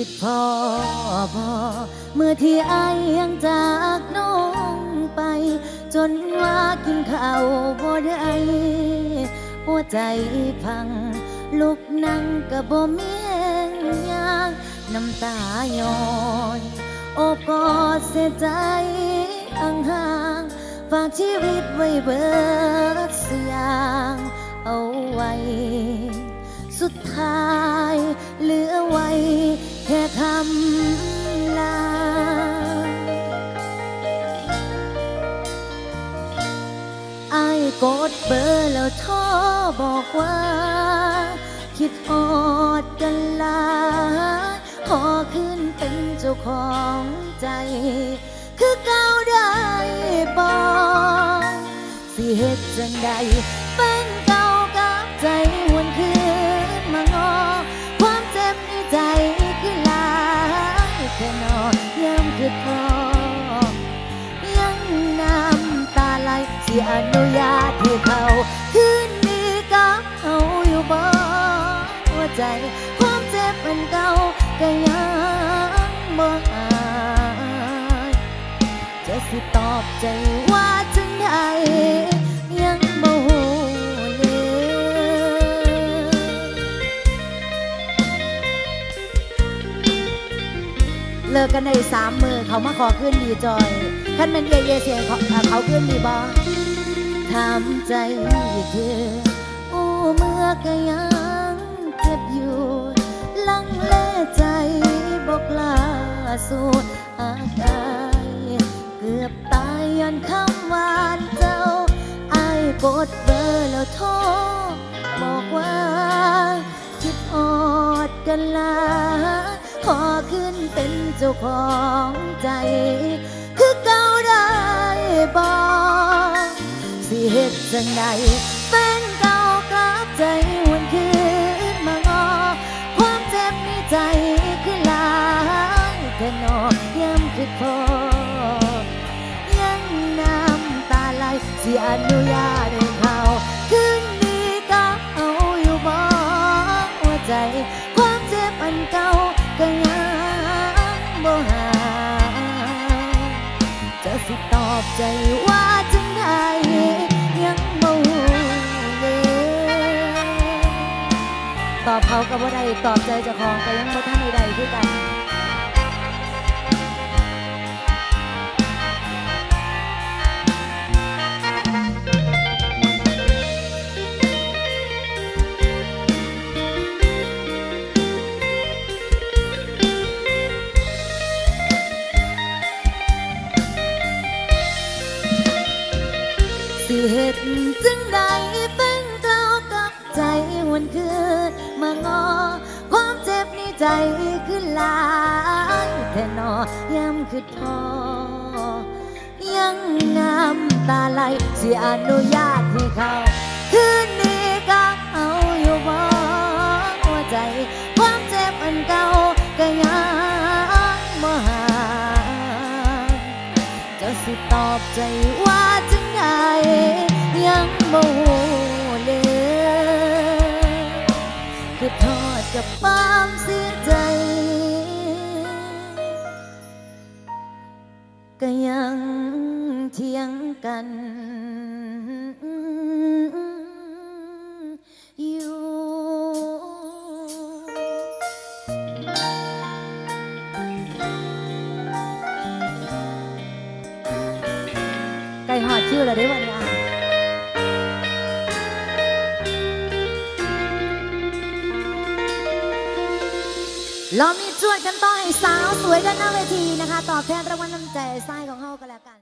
คิดพอพอเมื่อที่ไอยังจากน้องไป จนว่ากินข้าวบ่ได้หัวใจพัง ลุกนั่งก็บ่มีแหงยางน้ำตาย้อยโอบกอดเสียใจอังหางฝากชีวิตไว้เบิดเสียงเอาไว้ สุดท้ายเหลือไว้ แค่คำลา ไอายกดเบอร์แล้วโทรบอกว่า คิดอดกันลา ขอขึ้นเป็นเจ้าของใจ คือเก่าได้บอกสิเฮ็ดจังใดเป็น อนุญาตให้เขาคืนนี้กับเขาอยู่บ่หัวใจ ความเจ็บมันเก่าก็ยังบ่หายจะสิตอบใจว่าจังใดยังบ่ฮู้เลยเลิกกันในสามมือเขามาขอขึ้นดีจอย ท่านเป็นเยเยเสียงเขาเอ่อเขาขึ้นดีบอทำใจคือโอ้เมื่อก็ยังเจ็บอยู่ลังเลใจบอกลาสู่อากายเกือบตายย้อนคำหวานเจ้าไอายกดเบอร์แล้วโทรบอกว่า คิดอดกันลาขอขึ้นเป็นเจ้าของใจ บอกสิเฮ็ดจังใดเป็นเก่ากลับใจหวนคืนมางอความเจ็บในใจคือลายแค่นอยามคือพอยังน้ำตาไหลสิอนุญาตให้เขาคืนนี้กับเอาอยู่บ่หัวใจ ความเจ็บอันเก่าก็ยังบ่หาย สิตอบใจว่าจังไดยังบ่รู้เลยตอบเขาก็บ่ได้ตอบใจเจ้าของก็ยังบ่ทันได้ใดคือกัน เหตุจึงใดเป็นเก่ากับใจหวนคืนมางอ ความเจ็บในใจคือลายแต่นอยามคือทอ ยังน้ำตาไหลสิอนุญาตให้เขาคืนนี้กับเอาอยู่บ่หัวใจ ความเจ็บอันเก่าก็ยังบ่หาจะสิตอบใจว่า กันอยู่ไก่หอดชื่อเลยได้วันนี้อะเรามีจวดกันต่อให้สาวสวยด้านหน้าเวทีนะคะ ตอบแทนรางวัลน้ำใจไส้ของหอก็แล้วกัน